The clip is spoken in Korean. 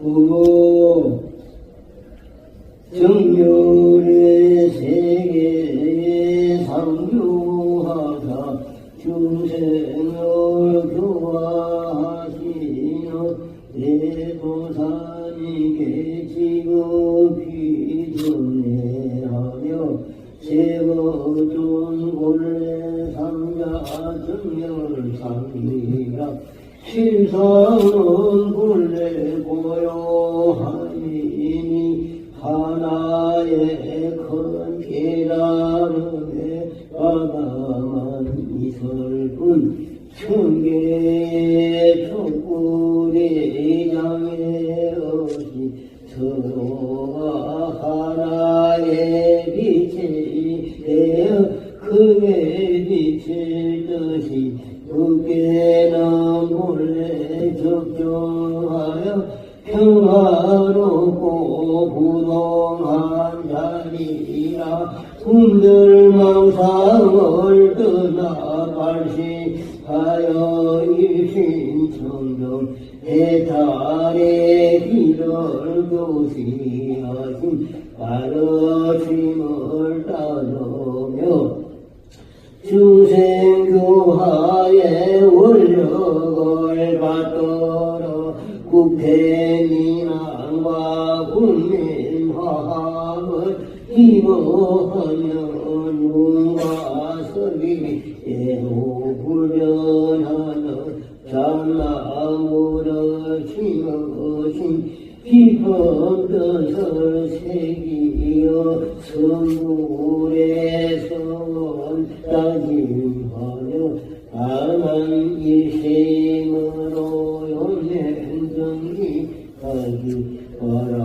부모 정렬의 세계에 상주하사 중생을 교화하시어 대도사님께 지급히 전해하며 세거존 본래 상자 정렬 상기라 실상은 본래 고요하니 하나의 큰 깨달음에 과감한 이설뿐 천계의 촛불의 양에 없이 서로가 하나의 빛이 되어 크게 비칠 듯이 그게는 본래 적정하여 평화롭고 부동한 자리라. 군들망상을 떠나 발시하여 일신 청정 해탈의 길을 교시하신 가르침을 따르며 중생교화의 원력을 받들어 국태민안과 국민화합을 힘어하며 눈과 서비에도 불변하는 참나무를 심어신 깊은 뜻을 새기어 성불의 성을 따짐하며 다만 일심으로 연행정기 하기 바랍니다.